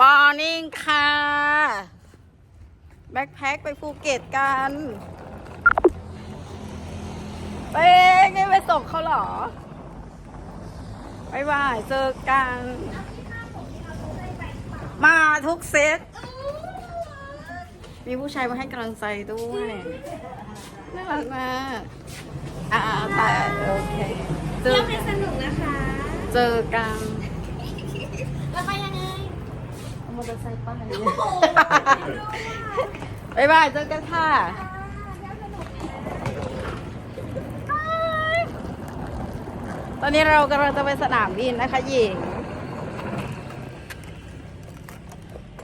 มอร์นิ่งค่ะ แบ็คแพ็คไปภูเก็ตกันไปนี่ไปส่งเขาเหรอบายบายเจอกัน มาทุกเซต มีผู้ชายมาให้กำลังใจด้วยน่ารักมากอ่าแต่โอเคเจอเที่ยวให้สนุกนะคะ เจอกัน แล้วไปยังไงเอเตอร์ไซค์ไปบายบายเจอกันค่ะตอนนี้เรากำลังจะไปสนามบินนะคะหญิง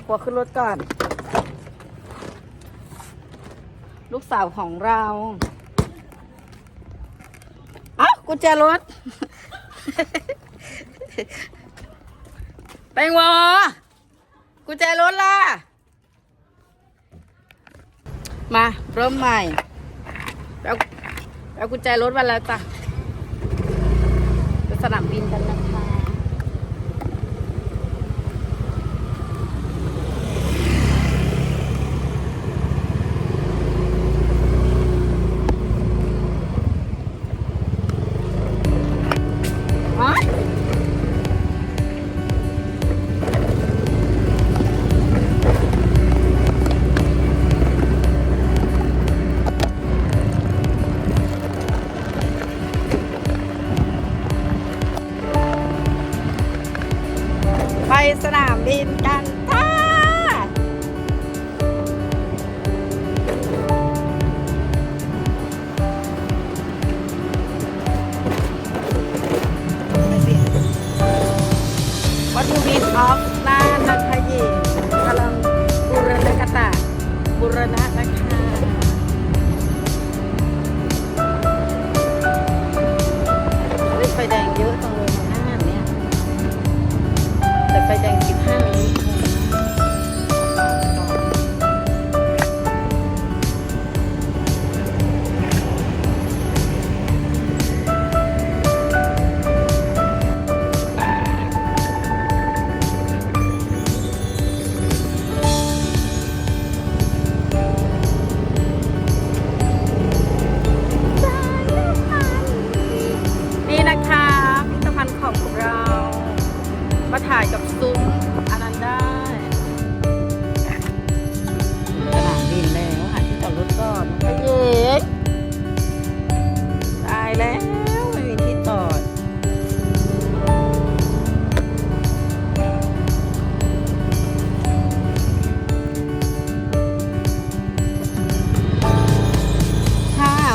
หัวขึ้นรถก่อน ลูกสาวของเราอ้ากุญแจรถ แตงโม กุญแจรถล่ะ มาเริ่มใหม่แล้วแล้วกุญแจรถมาแล้วจ้ะไปสนามบินกันนะ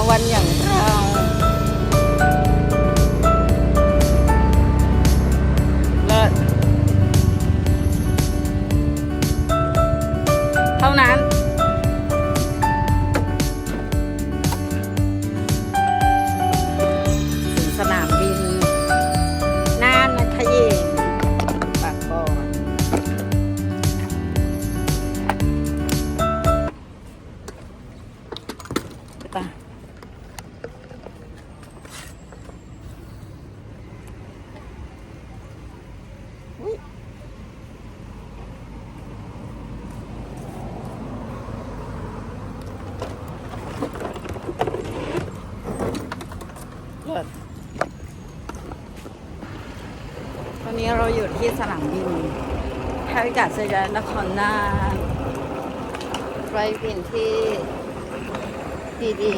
วันอย่าง ที่สนามบินท่าอากาศยานนครน่านไฟบินที่ดีดี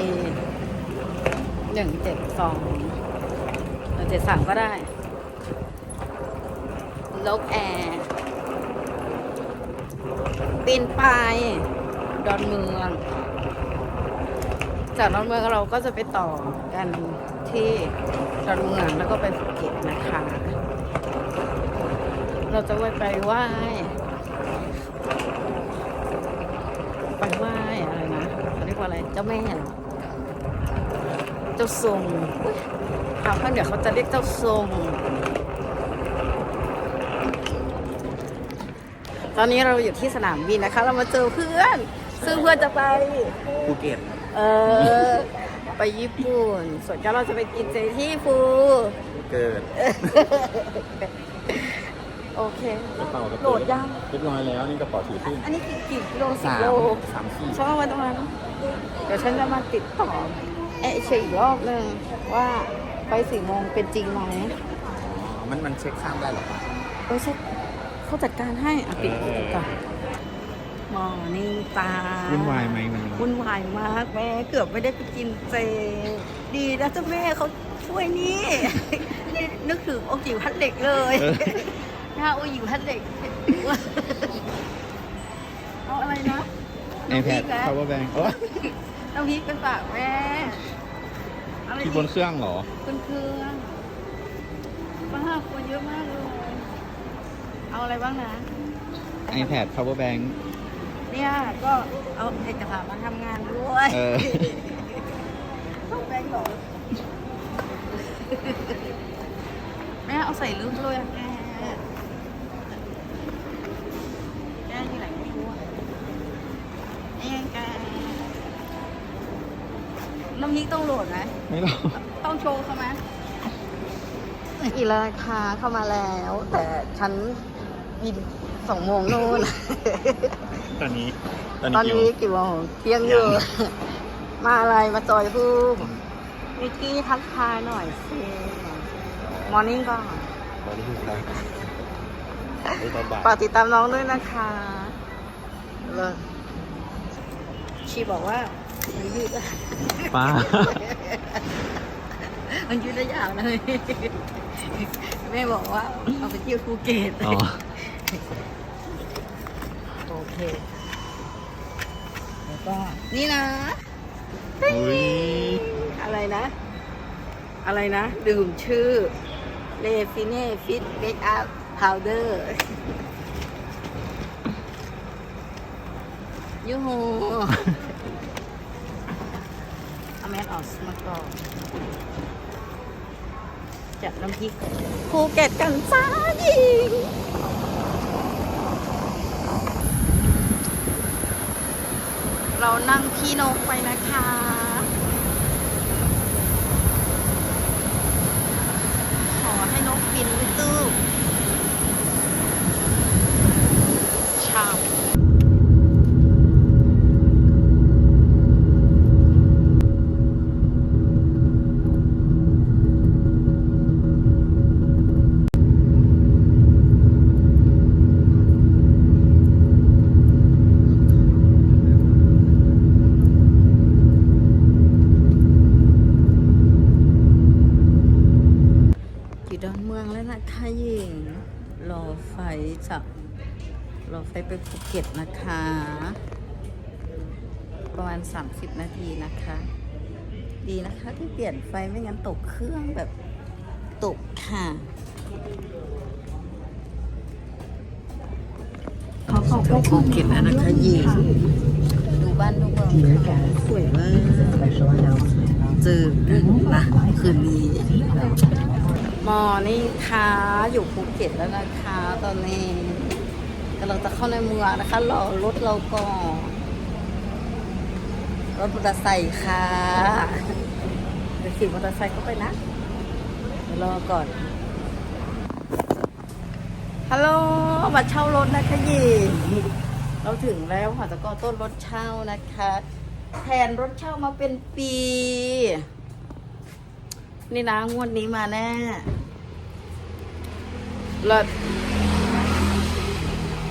หนึ่งเจ็ดสองหนึ่งเจ็ดสามก็ได้ลกแอร์บินไปดอนเมือง จากดอนเมืองเราก็จะไปต่อกันที่ดอนเมืองแล้วก็ไปภูเก็ตนะคะ เราจะไปไปไหว้ไปไหว้อะไรนะเขาเรียกว่าอะไร เจ้าแม่เหรอเจ้าทรงอุ๊ยทางภาคเหนือเขาจะเรียกเจ้าทรง ตอนนี้เราอยู่ที่สนามบินนะคะ เรามาเจอเพื่อน ซึ่งเพื่อนจะไปภูเก็ต เออ ไปญี่ปุ่น ส่วนก็เราจะไปกินเจที่ฟูเกิด โอเค กระเป๋ากระโหลเป๋าดยัง เรียบร้อยแล้วนี่กระเป๋าถือขึ้นอันนี้กี่กี่กิโลสิบสามโลสามขีดช่องไว้ตรงนั้นเดี๋ยวฉันจะมาติดต่อเอะเช็คอีกรอบหนึ่งว่าไปสี่โมงเป็นจริงไหมอ๋อมันมันเช็คข้ามได้เหรอปะเออเช็คเขาจัดการให้อะปิดเออก่อนมอนิ่งตาวุ่นวายไหมมันวุ่นวายมากแม่เกือบไม่ได้ไปกินเจ ดีนะเจ้าแม่เขาช่วยนี่ นี่นึกถึงโอกิวพัดเหล็กเลย เออนะโอกิวพัดเหล็กเอาอะไรนะไอแพดน้ำพริกนะ power bank โอ้น้ำพริกเป็นปากแม่อะไรที่บนเครื่องเหรอ บนเครื่องบ้าคนเยอะมากเลย เอาอะไรบ้างนะ iPad power bank เนี่ยก็เอาเอกสารมาทำงานด้วยเออต้องแบงค์เหรอแม่เอาใส่ลึกเลยอะแม่แม่ที่ไหนไม่รู้อะเองแก น้ำพริกต้องโหลดไหมไม่หรอกต้องโชว์เขาไหมอีราคาเข้ามาแล้ว แต่ฉันบินสองโมงนู่น ตอนนี้ตอนตอนนี้นี้กี่กี่โมงเที่ยงอยู่ยังมาอะไรมาจอยพูมนิกกี้ทักทายหน่อยสิมอร์นิ่งก่อนวันนี้คือใครไอ้ตอนบ่ายฝากติดตามน้องด้วยนะคะเลิศชีบอกว่า มันยืดได้ป้า มันยืดได้ยาวเลย แม่บอกว่าเอาไปเที่ยวภูเก็ตอ๋อ โอเค แล้วก็นี่นะ อุ้ยอะไรนะ อะไรนะ ดื่มชื่อเลฟิเน่ฟิตเบกอัพพาวเดอร์ยูฮูเอาสอกมาก่อนจัดน้ำพริกภูเก็ตกันจ้าหญิงเรานั่งพี่นกไปนะคะขอให้นกบิน 30นาทีนะคะ ดีนะคะที่เปลี่ยนไฟไม่งั้นตกเครื่องแบบตกค่ะเขาเข้าไปภูเก็ตแล้วนะคะหญิงดูบ้านดูเมืองค่ะสวยมากเจอกันนะคืนนี้มอนี่ค่ะอยู่ภูเก็ตแล้วนะคะ ตอนนี้กำลังจะเข้าในเมืองนะคะรอรถเราก่อน รถมอเตอร์ไซค์ค่ะเดี๋ยวขี่มอเตอร์ไซค์เข้าไปนะเดี๋ยวรอก่อนฮัลโหลมาเช่ารถนะคะยีเราถึงแล้วค่ะแตะกอต้นรถเช่านะคะ แทนรถเช่ามาเป็นปี นี่นะงวดนี้มาแน่เลิศ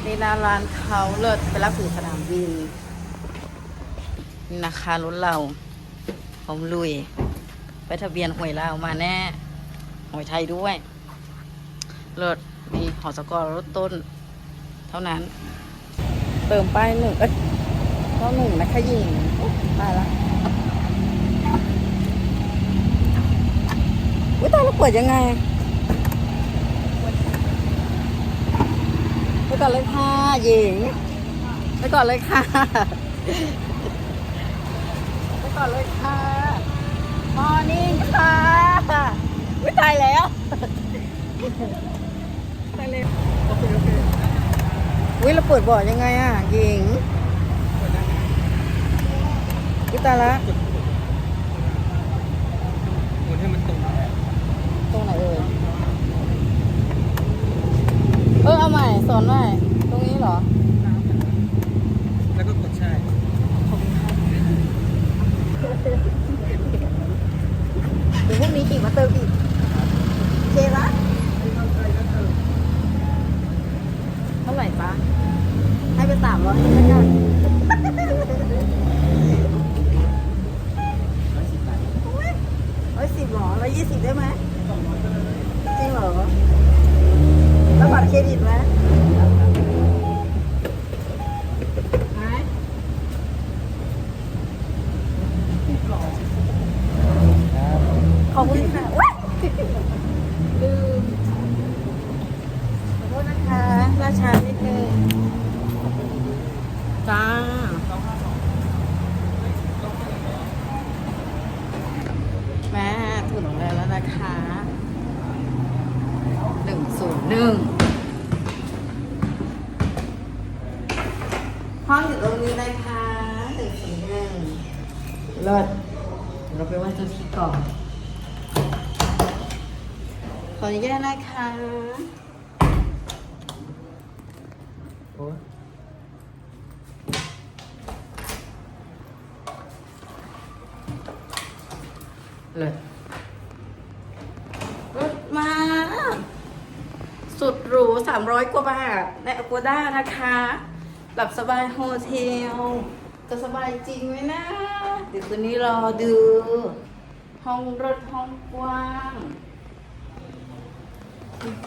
นี่นะร้านเขาเลิศไปรับถึงสนามบิน นะคะรถเราพร้อมลุย ไปทะเบียนหวยลาวมาแน่หวยไทยด้วยเลิศมีหอสกอรถต้น เท่านั้น เติมป้ายหนึ่งเอ้ยเท่าหนึ่งนะคะยิงตายละอุ้ยตายแล้วเปิดยังไงไปก่อนเลยค่ะหญิงไปก่อนเลยค่ะ ไปก่อนเลยค่ะมอร์นิ่งค่ะอุ้ยตายแล้วตายเลยโอเคโอเคอุ้ยเราเปิดบ่อยังไงอะหญิงอุ้ยตายแล้วหมุนให้มันตรงตรงไหนเอ่ยเออเอาใหม่สอนใหม่ตรงนี้เหรอ แล้วก็กดใช่ เดี๋ยวพรุ่งนี้อีกมาเติมอีกโอเคปะเท่าไหร่ปะให้ไปสามร้อยแล้วกัน ร้อยสิบหรอร้อยยี่สิบได้ไหมจริงเหรอ แล้วบัตรเครดิตไหมไหม ขอบคุณค่ะอุ๊ยลืมขอโทษนะคะราชานิดนึงจ้า แม่ถึงแล้วนะคะหนึ่งศูนย์หนึ่งห้องอยู่ตรงนี้นะคะหนึ่งศูนย์หนึ่งเลิศเดี๋ยวเราไปไหว่าเจ้าที่ก่อน ขออ นุญาตนะคะ โอ้ยเลิศรถมาสุดหรูสามร้อยกว่าบาทในอ g ก d ด้านะคะ หลับสบายโฮเทล จะสบายจริงไหมนะ เดี๋ยวคืนนี้รอดู ห้องรถห้องกว้าง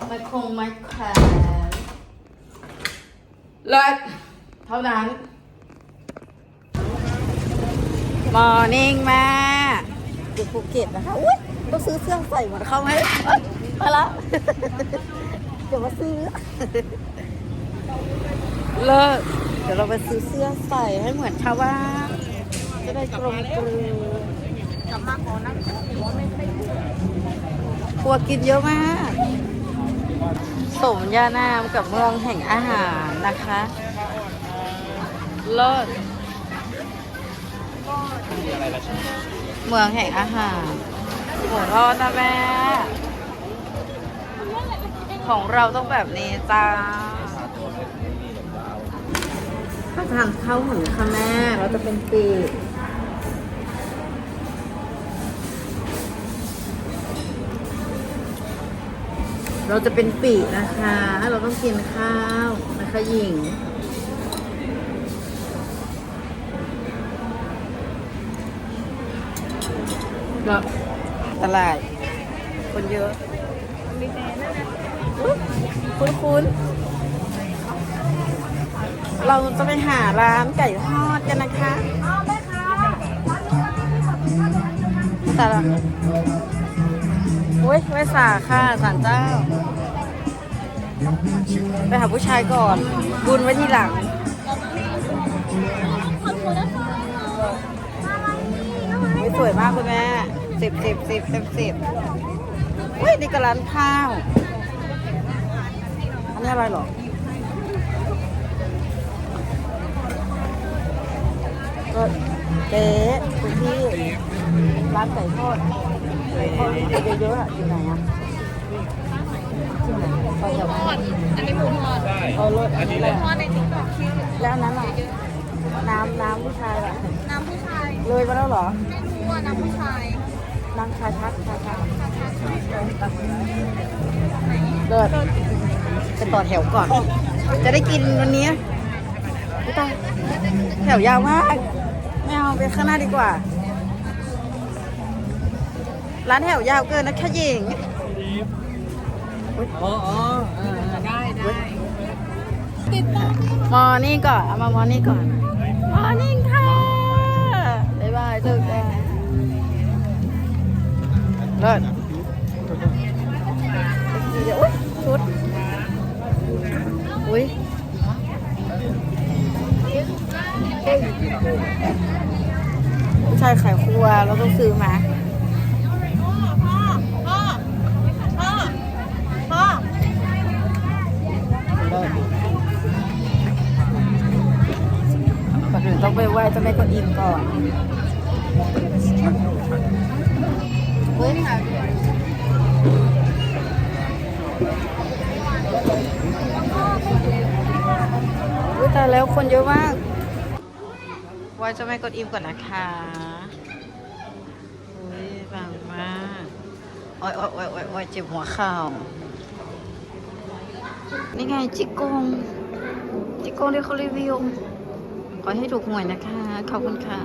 ไมคงไมแขวนเลิศเท่านั้น มอร์นิ่งแม่อยู่ภูเก็ตนะคะอุ้ยต้องซื้อเสื้อใส่เหมือนเขาไหมเอ้ยมาแล้วเดี๋ยวมาซื้อ เลิกเดี๋ยวเราไปซื้อเสื้อใส่ให้เหมือนชาวบ้านจะได้กลมกลืนกลับมาขอนั่งครัวกินเยอะมาก สมยานามกับเมืองแห่งอาหารนะคะเลิศอะไรนะเมืองแห่งอาหารหมูทอดนะแม่ ของเราต้องแบบนี้จ้าถ้าทานข้าวหมูค่ะแม่เราจะเป็นปีก เราจะเป็นปีกนะคะ เราต้องกินข้าวนะคะหญิง ก็ตลาด คนเยอะคุ้นคุ้นๆเราจะไปหาร้านไก่ทอดกันนะคะแต่ละ โอ้ยไว้สาค่ะสารเจ้า ไปหาผู้ชายก่อน บุญไว้ทีหลังสวยมากคุณแม่สิบสิบสิบเต็มสิบเฮ้ยนี่ก็ร้านข้าว อันนี้อะไรหรอเจ๊คุณพี่ร้านไก่ทอด เยอะๆอยู่ไหนอะทอดอันนี้หมูทอดเอารถอันนี้แหละทอดในติ๊กต็อกชื่อแล้วอันนั้นอะน้ำน้ำผู้ชายล่ะน้ำผู้ชาย เลยมาแล้วเหรอ ไม่รู้ว่าน้ำผู้ชายนางชายทักชายทักเลิศไปต่อแถวก่อน จะได้กินวันนี้ไม่ต้องแถวยาวมาก ไม่เอาไปข้างหน้าดีกว่า ร้านแถวยาวเกินนะแค่หญิงอ๋ออ๋อเออได้ได้ติดตามมอร์นิ่งก่อนเอามามอร์นิ่งก่อนมอร์นิ่งค่ะบ๊ายบายทุกคนเลิศเดี๋ยวอุ๊ยชุดอุ้ยผู้ชายขายครัวเราต้องซื้อมา อื่นต้องไปไหว้เจ้าแม่กวนอิมก่อนเฮ้ยค่ะยตายแล้วคนเยอะมากวายจะไม่กดอิ่มก่อนนะคะอุ้ยบางมากโอ้ยโอ้ยโอ้ยโอ้ยโอ้ยเจ็บหัวเข่านี่ไงจิกกงจิกกงที่เขารีวิว อให้ถูกหวยนะคะ ขอบคุณค่ะ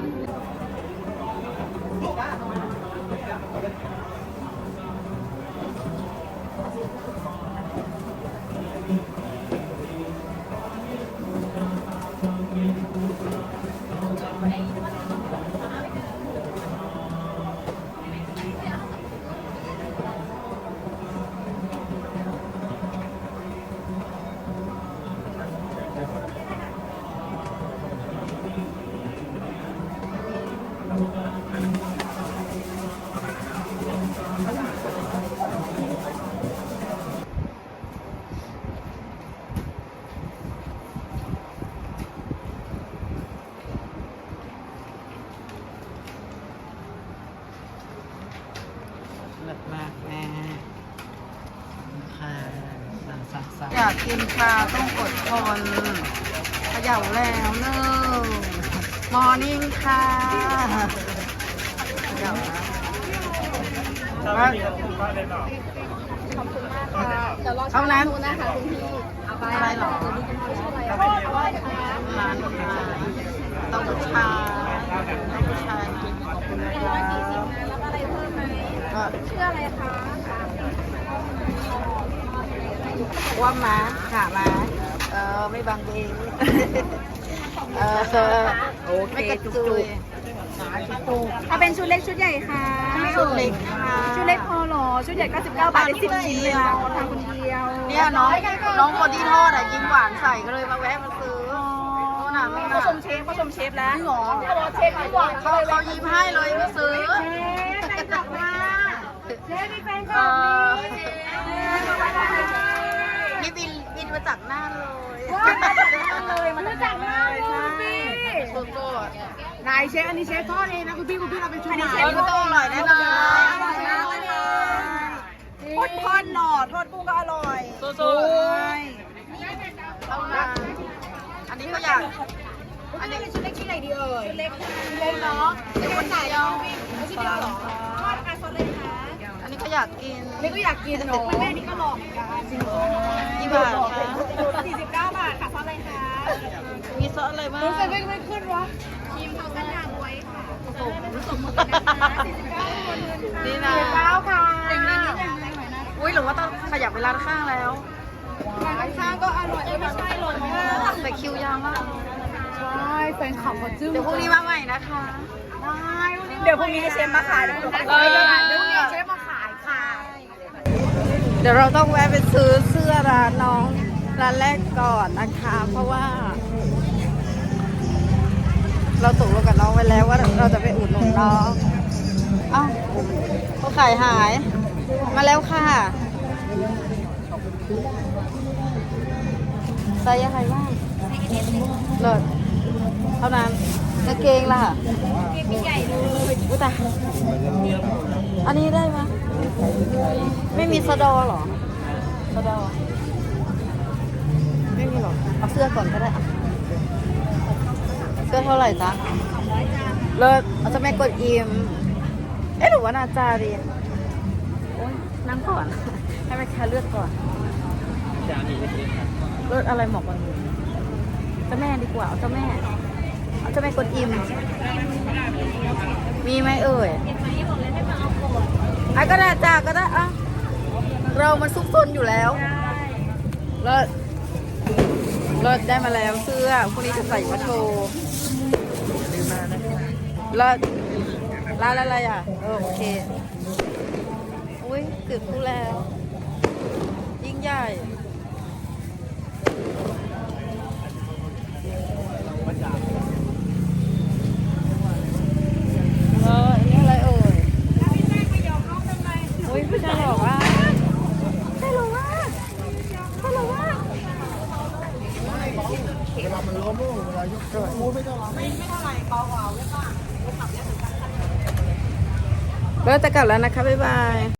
อยากกินชาต้องกดคนเขย่าแล้วเนอะมอร์นิ่งค่ะเขย่าแล้วว่าเดี๋ยวรอเอาน้ำดูนะคะคุณพี่เอาไปอะไรหรอพ่อเอาไว้ค่ะร้านค่ะต้องผู้ชายต้องผู้ชายนะขอบคุณนะครับแล้วอะไรเพิ่มไหมก็ชื่ออะไรคะ ว่ามาค่ะมาเออไม่บางเบงเออโอเคจุกถ้าเป็นชุดเล็กชุดใหญ่ค่ะๆชุดเล็กค่ะชุดเล็กพอเหรอ ชุดใหญ่99บาทได้10ชิ้นเลยนะทางคนเดียวเนี่ยน้องน้องคนที่ทอดอะยิ้มหวานใส่ก็เลยมาแวะมาซื้อนู่นน่ะนู่นเขาน่ะชมเชฟเขาชมเชฟแล้วจริงเหรอเขาบอกเชฟไม่หวานเขาเขายิ้มให้เลยมาซื้อเชฟแฟนคลับมาเชฟมีแฟ นคเอลับอดีนี่บินบินมาจากน่านเลยเลยมันจะจังมากเลยพี่โกโก้นายเชฟอันนี้เชฟทอดเองนะคุณพี่คุณพี่เราเป็นชุดอันนี้เชเอฟอก็ต้องอร่อยแน่นอนโคตรทอดหน่อทอดกุ้งก็อร่อยสู้ๆเอามาอันนี้ก็อยากอันนี้ชุดเล็กชุดไหนดีเอ่ยชุดเล็กเล็กเนาะเดี๋ยวคนเดียวไม่ใช่เดียวหรอทอดค่ะทอดเลยค่ะ อันนี้ก็อยากกิน นี่ก็อยากกินเนาะแม่นี่ก็หลอกเหมือนกันจริงเหรอกี่บาทคะสี่สิบเก้าบาทค่ะทอดอะไรคะมีซอสอะไรบ้างรู้สึกไม่ไม่ขึ้นวะครีมทองกระถางไว้ค่ะโอ้โหสมมตินะคะสี่สิบเก้าคนเงินค่ะนี่นะสี่สิบเก้าค่ะอย่างนี้อย่างนี้หน่อยนะอุ้ยหรือว่าต้องขยับเวลาข้างแล้วร้านข้างก็อร่อยไม่ใช่หรอกค่ะแต่คิวยาวมากใช่แฟนคลับเขาจึ้งเดี๋ยวพรุ่งนี้มาใหม่นะคะเดี๋ยวพรุ่งนี้ให้เชฟมาขายเดี๋ยวพรุ่งนี้เชฟมาขายค่ะ เดี๋ยวเราต้องแวะไปซื้อเสื้อร้านน้องร้านแรกก่อนนะคะ เพราะว่า เราตกลงกับน้องไว้แล้วว่าเราจะไปอุดหนุนน้องเอ้าเขาขายหาย มาแล้วค่ะใส่อะไรบ้างเลิศเท่านั้นกางเกงล่ะมีใหญ่เลยอุ้ยตาอันนี้ได้ไหม ไม่มีสะดอหรอสะดอไม่มีหรอกเอาเสื้อก่อนก็ได้อะเสื้อเท่าไหร่จ๊ะเลิศเอาจะไม่กดอิมเอ๊ะหรือว่านาจาดีโอ้ยนั่งก่อน ให้แม่ค้าเลือกก่อนเลือกอะไรหมาะกันเจ้าแม่ดีกว่าเอาเจ้าแม่ เอาเจ้าแม่กดอิมมีไหมเอ่ย ไอ้ก็ได้จ้าก็ได้อะเรามันซุกซนอยู่แล้วเลิศเลิศได้มาแล้วเสื้อพวกนี้จะใส่มาโชว์เลิศร้านอะไรอะเออโอเค อุ้ยตื่นผู้แล้ว ยิ่งใหญ่ เอออันนี้อะไรเอ่ยอุ้ยผู้ชายหล่อว่ะใช่หรอวะใช่หรอวะ เวลามันล้มเวลายกตัวมูไม่ต้อง เรา จะกลับแล้วนะคะ บ๊ายบาย